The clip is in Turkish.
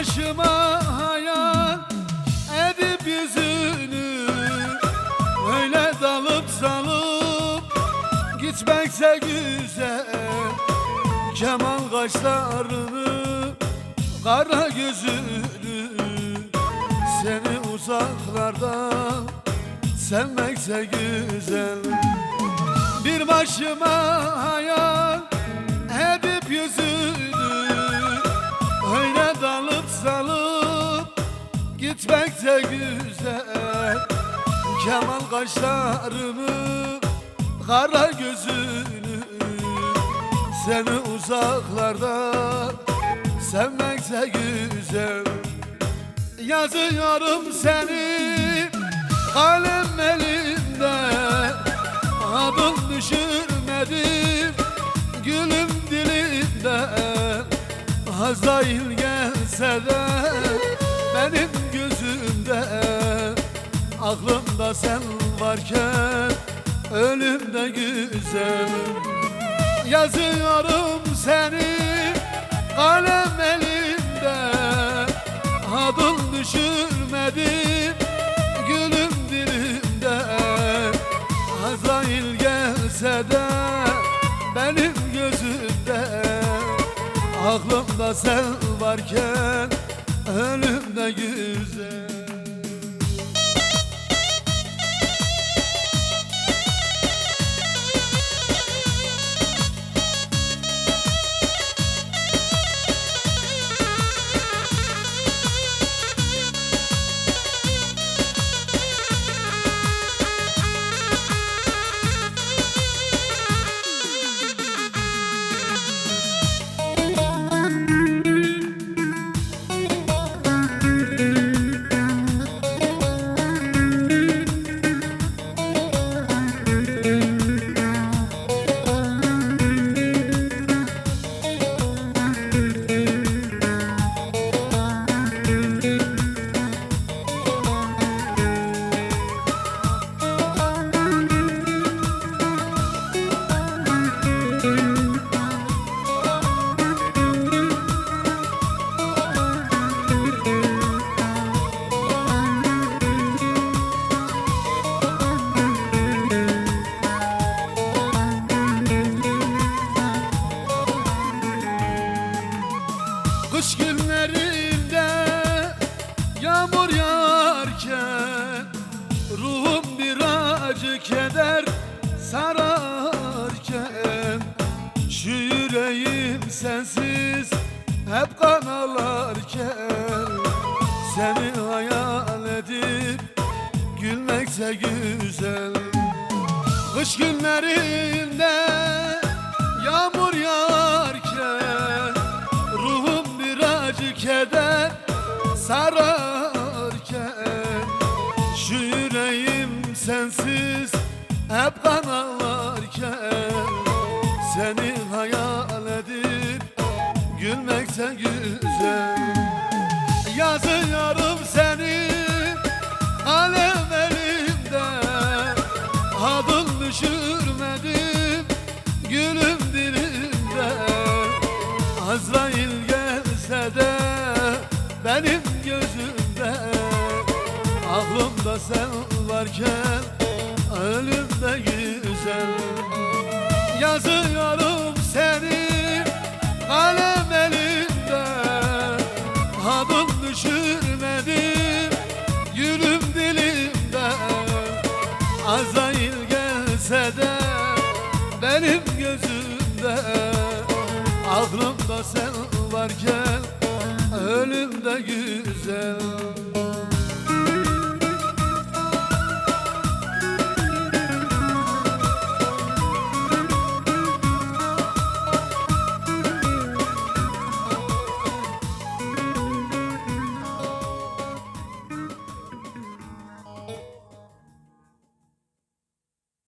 başıma hayal edip yüzünü Öyle dalıp salıp gitmekse güzel. Kemal kaşlarını, kara gözünü Seni uzaklardan sevmekse güzel. Bir başıma hayal gitmekse güzel. Kemal kaşlarını kara gözünü. Seni uzaklarda sevmekse güzel. Yazıyorum seni kalem elimde. Adın düşürmedim gülüm dilimde Azrail gelse de benim gözümde Aklımda sen varken ölüm de güzel Yazıyorum seni kalem elimde. Adın düşürmedim gülüm dilimde. Azrail gelse de benim gözümde Aklımda sen varken ölüm de güzel Kış günlerinde yağmur yağarken Ruhum bir acı keder sararken. Şu yüreğim sensiz hep kan ağlarken Seni hayal edip gülmekse güzel. Kış günlerinde yağmur yağarken keder sararken Şu yüreğim sensiz hep kan ağlarken Seni hayal edip gülmekse güzel Yazıyorum seni kalem gözümde. Aklımda sen varken ölüm de güzel. Yazıyorum seni kalem elimde Adın düşürmedim gülüm dilimde. Azrail gelse de benim gözümde. Aklımda sen varken ölüm de güzel